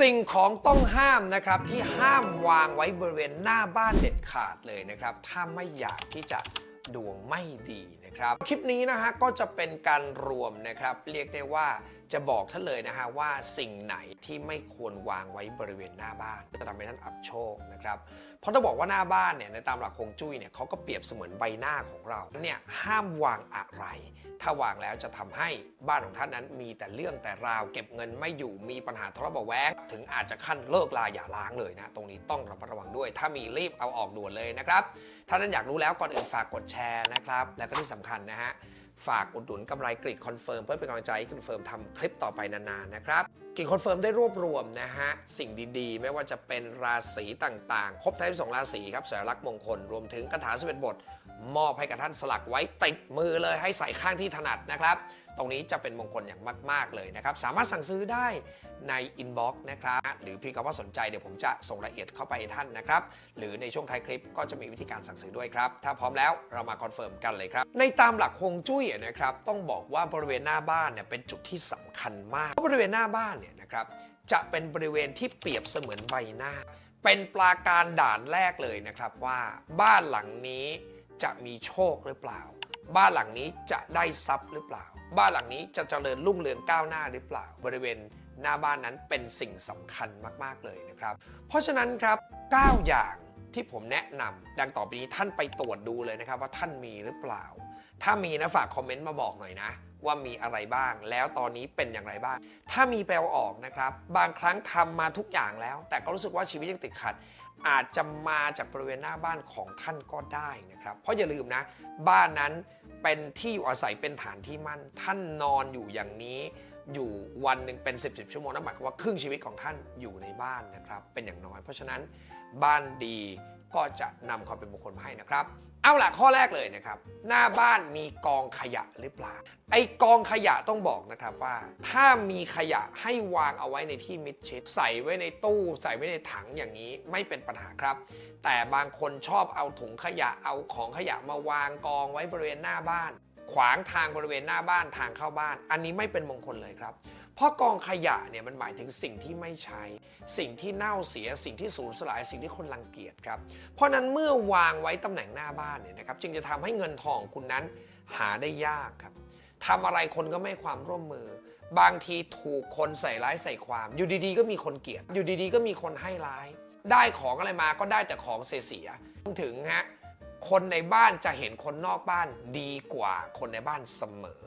สิ่งของต้องห้ามนะครับที่ห้ามวางไว้บริเวณหน้าบ้านเด็ดขาดเลยนะครับ ถ้าไม่อยากที่จะดวงไม่ดีนะครับ คลิปนี้นะฮะก็จะเป็นการรวมนะครับ เรียกได้ว่า จะบอกท่านเลยนะฮะว่าสิ่งไหนที่ไม่ควรวางไว้บริเวณหน้าบ้านจะทำให้ท่านอับโชคนะครับเพราะต้องบอกว่าหน้าบ้านเนี่ยในตามหลักฮวงจุ้ยเนี่ยเขาก็เปรียบเสมือนใบหน้าของเราเนี่ยห้ามวางอะไร ถ้าวางแล้วจะทำให้บ้านของท่านนั้นมีแต่เรื่องแต่ราวเก็บเงินไม่อยู่มีปัญหาทะเลาะเบาแวงถึงอาจจะขั้นเลิกลาอย่าล้างเลยนะตรงนี้ต้องระมัดระวังด้วย ถ้ามีรีบเอาออกด่วนเลยนะครับถ้าท่านอยากรู้แล้วก่อนอื่นฝากกดแชร์นะครับและก็ที่สำคัญนะฮะ ฝากอุดหนุนกำไรกรีดคอนเฟิร์มเพื่อเป็นกำลังใจให้คอนเฟิร์มทำคลิปต่อไปนานๆนะครับกรีดคอนเฟิร์มได้รวบรวมนะฮะสิ่งดีๆ ไม่ว่าจะเป็นราศีต่างๆ ครบทั้งสองราศีครับสัญลักษณ์มงคลรวมถึงคาถาสิบเอ็ดบท มอบให้กับท่านสลักไว้ติดมือเลยให้ใส่ข้างที่ถนัดนะครับ ตรงนี้จะเป็นมงคลอย่างมาก ๆ เลยนะครับ สามารถสั่งซื้อได้ในอินบ็อกซ์นะครับ หรือพี่คำว่าสนใจเดี๋ยวผมจะส่งรายละเอียดเข้าไปให้ท่านนะครับ หรือในช่วงท้ายคลิปก็จะมีวิธีการสั่งซื้อด้วยครับ ถ้าพร้อมแล้วเรามาคอนเฟิร์มกันเลยครับ ในตามหลักฮวงจุ้ยนะครับต้องบอกว่าบริเวณหน้าบ้านเนี่ยเป็นจุดที่สำคัญมากเพราะบริเวณหน้าบ้านเนี่ยนะครับจะเป็นบริเวณที่เปรียบเสมือนใบหน้า เป็นปราการด่านแรกเลยนะครับว่าบ้านหลังนี้ จะมีโชคหรือเปล่า บ้านหลังนี้จะได้ทรัพย์หรือเปล่า บ้านหลังนี้จะเจริญรุ่งเรืองก้าวหน้าหรือเปล่า บริเวณหน้าบ้านนั้นเป็นสิ่งสำคัญมาก ๆ เลยนะครับ เพราะฉะนั้นครับ 9 อย่างที่ผมแนะนำดังต่อไปนี้ท่านไปตรวจดูเลยนะครับ ว่าท่านมีหรือเปล่า ถ้ามีนะฝากคอมเมนต์มาบอกหน่อยนะ ว่ามีอะไรบ้าง แล้วตอนนี้เป็นอย่างไรบ้าง ถ้ามีแปลออกนะครับ บางครั้งทำมาทุกอย่างแล้ว แต่ก็รู้สึกว่าชีวิตยังติดขัด อาจจะมาจากบริเวณหน้าบ้านของท่านก็ได้นะครับ เพราะอย่าลืมนะ บ้านนั้นเป็นที่อยู่อาศัยเป็นฐานที่มั่น ท่านนอนอยู่อย่างนี้ อยู่วันหนึ่งเป็น 10บสชั่วโมงนั่นหมายความว่าครึ่งชีวิตของท่านอยู่ในบ้านนะครับ เป็นอย่างน้อย เพราะฉะนั้นบ้านดี ก็จะนำความเป็นมงคลมาให้นะครับ เอาล่ะข้อแรกเลยนะครับ หน้าบ้านมีกองขยะหรือเปล่า ไอกองขยะต้องบอกนะครับว่า ถ้ามีขยะให้วางเอาไว้ในที่มิดชิดใส่ไว้ในตู้ ใส่ไว้ในถังอย่างนี้ไม่เป็นปัญหาครับ แต่บางคนชอบเอาถุงขยะเอาของขยะมาวางกองไว้บริเวณหน้าบ้าน ขวางทางบริเวณหน้าบ้านทางเข้าบ้าน อันนี้ไม่เป็นมงคลเลยครับ เพราะกองขยะเนี่ยมันหมายถึงสิ่งที่ไม่ใช้ สิ่งที่เน่าเสีย สิ่งที่สูญสลาย สิ่งที่คนรังเกียจครับ เพราะนั้นเมื่อวางไว้ตำแหน่งหน้าบ้านเนี่ยนะครับจึงจะทำให้เงินทองคุณนั้นหาได้ยากครับทำอะไรคนก็ไม่ความร่วมมือ บางทีถูกคนใส่ร้ายใส่ความ อยู่ดีๆ ก็มีคนเกลียด อยู่ดีๆ ก็มีคนให้ร้าย ได้ของอะไรมาก็ได้แต่ของเสียๆถึงฮะ คนในบ้านจะเห็นคนนอกบ้านดีกว่าคนในบ้านเสมอ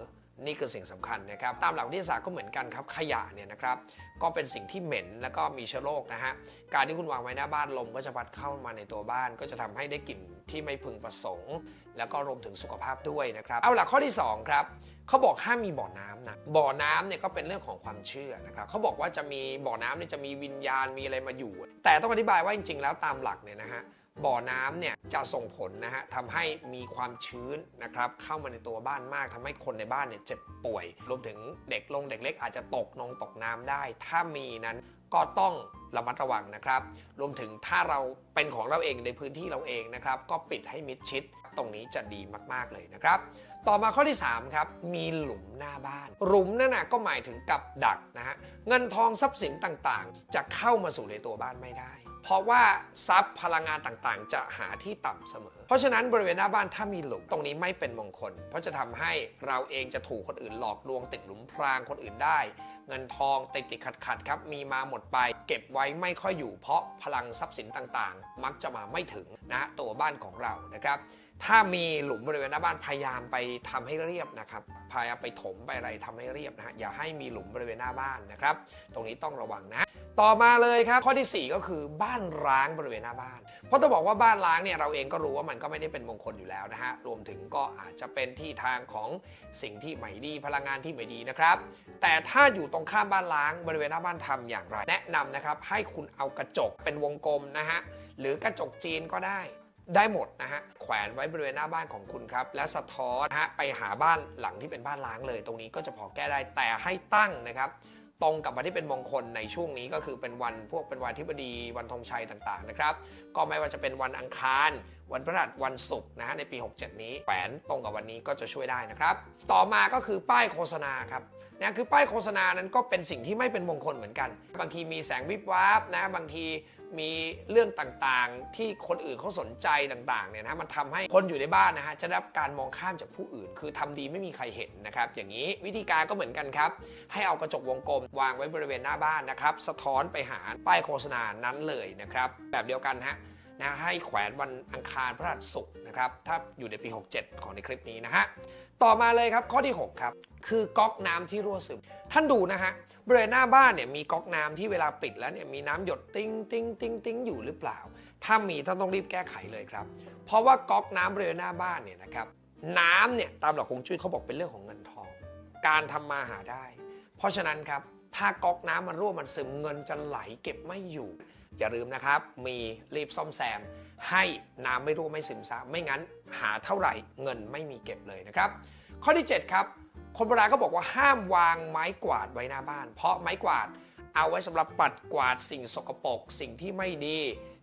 นี่คือสิ่งสำคัญนะครับ ตามหลักวิทยาศาสตร์ก็เหมือนกันครับ ขยะเนี่ยนะครับ ก็เป็นสิ่งที่เหม็นแล้วก็มีเชื้อโรคนะฮะ การที่คุณวางไว้หน้าบ้านลมก็จะพัดเข้ามาในตัวบ้าน ก็จะทำให้ได้กลิ่นที่ไม่พึงประสงค์ แล้วก็รวมถึงสุขภาพด้วยนะครับ เอาหล่ะข้อที่สองครับเขาบอกห้ามมีบ่อน้ำนะบ่อน้ำเนี่ยก็เป็นเรื่องของความเชื่อนะครับเขาบอกว่าจะมีบ่อน้ำเนี่ยจะมีวิญญาณมีอะไรมาอยู่ แต่ต้องอธิบายว่าจริง ๆ แล้วตามหลักเนี่ยนะฮะ บ่อน้ำเนี่ยจะส่งผลนะฮะทำให้มีความชื้นนะครับเข้ามาในตัวบ้านมากทำให้คนในบ้านเนี่ยเจ็บป่วย รวมถึงเด็กลงเด็กเล็กอาจจะตกนงตกน้ำได้ ถ้ามีนั้นก็ต้องระมัดระวังนะครับ รวมถึงถ้าเราเป็นของเราเองในพื้นที่เราเองนะครับ ก็ปิดให้มิดชิด ตรงนี้จะดีมากๆเลยนะครับ ต่อมาข้อที่3ครับมีหลุมหน้าบ้าน หลุมนั่นนะก็หมายถึงกับดักนะฮะเงินทองทรัพย์สินต่างๆ จะเข้ามาสู่ในตัวบ้านไม่ได้ เพราะว่าทรัพย์พลังงานต่างๆ จะหาที่ต่ำเสมอ เพราะฉะนั้นบริเวณหน้าบ้านถ้ามีหลุมตรงนี้ไม่เป็นมงคล เพราะจะทำให้เราเองจะถูกคนอื่นหลอกลวงติดหลุมพรางคนอื่นได้ เงินทองติดติดขัดขัดๆครับ มีมาหมดไป เก็บไว้ไม่ค่อยอยู่เพราะพลังทรัพย์สินต่างๆ มักจะมาไม่ถึงนะตัวบ้านของเรานะครับ ถ้ามีหลุมบริเวณหน้าบ้านพยายามไปทำให้เรียบนะครับ พยายามไปถมไปอะไรทำให้เรียบนะฮะ อย่าให้มีหลุมบริเวณหน้าบ้านนะครับ ตรงนี้ต้องระวังนะ ต่อมาเลยครับ ข้อทีสี่ 4 ก็คือบ้านร้างบริเวณหน้าบ้าน เพราะต้องบอกว่าบ้านร้างเนี่ยเราเองก็รู้ว่ามันก็ไม่ได้เป็นมงคลอยู่แล้วนะฮะ รวมถึงก็อาจจะเป็นที่ทางของสิ่งที่ไม่ดีพลังงานที่ไม่ดีนะครับ แต่ถ้าอยู่ตรงข้ามบ้านล้างบริเวณหน้าบ้านทำอย่างไร แนะนำนะครับให้คุณเอากระจกเป็นวงกลมนะฮะ หรือกระจกจีนก็ได้ ได้หมดนะฮะแขวนไว้บริเวณหน้าบ้านของคุณครับ และสะท้อนนะฮะไปหาบ้านหลังที่เป็นบ้านล้างเลย ตรงนี้ก็จะพอแก้ได้แต่ให้ตั้งนะครับ ตรงกับวันที่เป็นมงคลในช่วงนี้ก็คือเป็นวันพวกเป็นวันที่บดีวันธงชัยต่างๆนะครับ ก็ไม่ว่าจะเป็นวันอังคาร วันพฤหัสวันศุกร์นะฮะในปี 67 นี้แขวนตรงกับวันนี้ก็จะช่วยได้นะครับ ต่อมาก็คือป้ายโฆษณาครับ นะคือป้ายโฆษณานั้นก็เป็นสิ่งที่ไม่เป็นมงคลเหมือนกัน บางทีมีแสงวิบวับนะบางทีมีเรื่องต่างๆ ที่คนอื่นเขาสนใจต่างๆเนี่ยนะมันทำให้คนอยู่ในบ้านนะฮะจะได้รับการมองข้ามจากผู้อื่น คือทำดีไม่มีใครเห็นนะครับอย่างนี้วิธีการก็เหมือนกันครับ ให้เอากระจกวงกลม วางไว้บริเวณหน้าบ้านนะครับ สะท้อนไปหาป้ายโฆษณานั้นเลยนะครับ แบบเดียวกันฮะ นะให้แขวนวันอังคารพฤหัสศุกร์นะครับถ้าอยู่ในปี 67 ของในคลิปนี้นะฮะต่อมาเลยครับข้อที่ 6 ครับ คือก๊อกน้ำที่รั่วซึม ท่านดูนะฮะบริเวณหน้าบ้านเนี่ยมีก๊อกน้ำที่เวลาปิดแล้วเนี่ยมีน้ำหยดติ้งติ้งติ้งติ้งอยู่หรือเปล่า ถ้ามีท่านต้องรีบแก้ไขเลยครับ เพราะว่าก๊อกน้ำบริเวณหน้าบ้านเนี่ยนะครับน้ำเนี่ยตามหลักฮวงจุ้ยเขาบอกเป็นเรื่องของเงินทอง การทำมาหาได้ เพราะฉะนั้นครับถ้าก๊อกน้ำมันรั่วมันซึมเงินจะไหลเก็บไม่อยู่ อย่าลืมนะครับ มีรีบซ่อมแซม ให้น้ำไม่รั่วไม่ซึมซาบไม่งั้นหาเท่าไหร่เงินไม่มีเก็บเลยนะครับ ข้อที่ 7 ครับ คนโบราณก็บอกว่าห้ามวางไม้กวาดไว้หน้าบ้าน เพราะไม้กวาดเอาไว้สำหรับปัดกวาดสิ่งสกปรกสิ่งที่ไม่ดี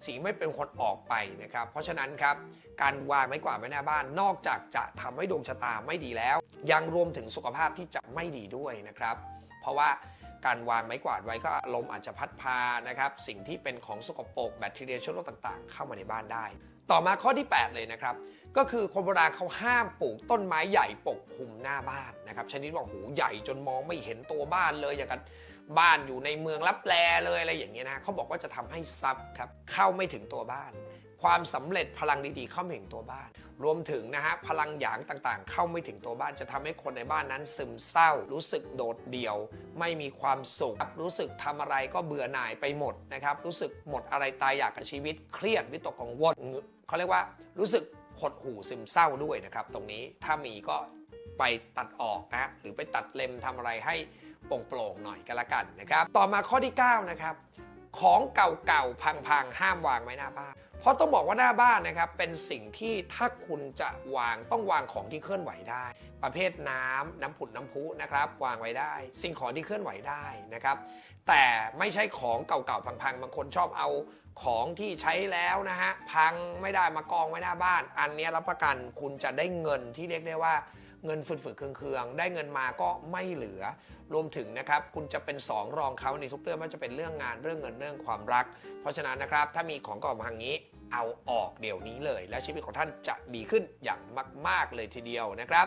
สิ่งไม่เป็นคนออกไปนะครับ เพราะฉะนั้นครับ การวางไม้กวาดไว้หน้าบ้าน นอกจากจะทำให้ดวงชะตาไม่ดีแล้ว ยังรวมถึงสุขภาพที่จะไม่ดีด้วยนะครับ เพราะว่า การวางไม้กวาดไว้ก็ลมอาจจะพัดพานะครับสิ่งที่เป็นของสกปรกแบคทีเรียเชื้อโรคต่างๆ เข้ามาในบ้านได้ ต่อมาข้อที่ 8 เลยนะครับ ก็คือคนโบราณเขาห้ามปลูกต้นไม้ใหญ่ปกคลุมหน้าบ้านนะครับชนิดว่าโหใหญ่จนมองไม่เห็นตัวบ้านเลยอย่างกับบ้านอยู่ในเมืองรับแลเลยอะไรอย่างเงี้ยนะเขาบอกว่าจะทำให้ซับครับเข้าไม่ถึงตัวบ้าน ความสำเร็จพลังดีๆ เข้าไม่ถึงตัวบ้าน รวมถึงนะฮะพลังหยางต่างๆ เข้าไม่ถึงตัวบ้านจะทำให้คนในบ้านนั้นซึมเศร้า รู้สึกโดดเดี่ยว ไม่มีความสุข รู้สึกทำอะไรก็เบื่อหน่ายไปหมดนะครับรู้สึกหมดอะไรตายอยากกับชีวิตเครียดวิตกกังวลเขาเรียกว่ารู้สึกหดหู่ซึมเศร้าด้วยนะครับ ตรงนี้ถ้ามีก็ไปตัดออกนะหรือไปตัดเล็มทำอะไรให้โปร่งๆหน่อยก็แล้วกันนะครับ ต่อมาข้อที่ 9 นะครับ ของเก่าๆพังๆ ห้ามวางไว้หน้าบ้าน เพราะต้องบอกว่าหน้าบ้านนะครับเป็นสิ่งที่ถ้าคุณจะวางต้องวางของที่เคลื่อนไหวได้ ประเภทน้ำน้ำผุดน้ำพุนะครับวางไว้ได้ สิ่งของที่เคลื่อนไหวได้นะครับ แต่ไม่ใช่ของเก่าๆพังๆบางคนชอบเอาของที่ใช้แล้วนะฮะพังไม่ได้มากองไว้หน้าบ้าน อันนี้รับประกันคุณจะได้เงินที่เรียกได้ว่าเงินฝืดๆเคืองๆ ได้เงินมาก็ไม่เหลือ รวมถึงนะครับ คุณจะเป็นสองรองเขาในทุกเรื่องไม่ว่าจะเป็นเรื่องงานเรื่องเงินเรื่องความรัก เพราะฉะนั้นนะครับ ถ้ามีของเก่าพังนี้ เอาออกเดี๋ยวนี้เลย และชีวิตของท่านจะดีขึ้นอย่างมาก ๆ เลยทีเดียวนะครับ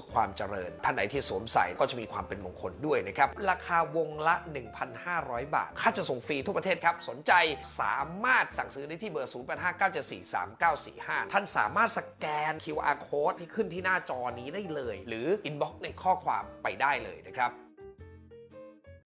ขความเจริญ ท่านไหนที่สวมใส่ก็จะมีความเป็นมงคลด้วยนะครับ ราคาวงละ 1,500 บาท ค่าจะส่งฟรีทั่วประเทศครับ สนใจสามารถสั่งซื้อได้ที่เบอร์ 0859743945 ท่านสามารถสแกน QR code ที่ขึ้นที่หน้าจอนี้ได้เลย หรืออินบ็อกซ์ในข้อความไปได้เลยนะครับ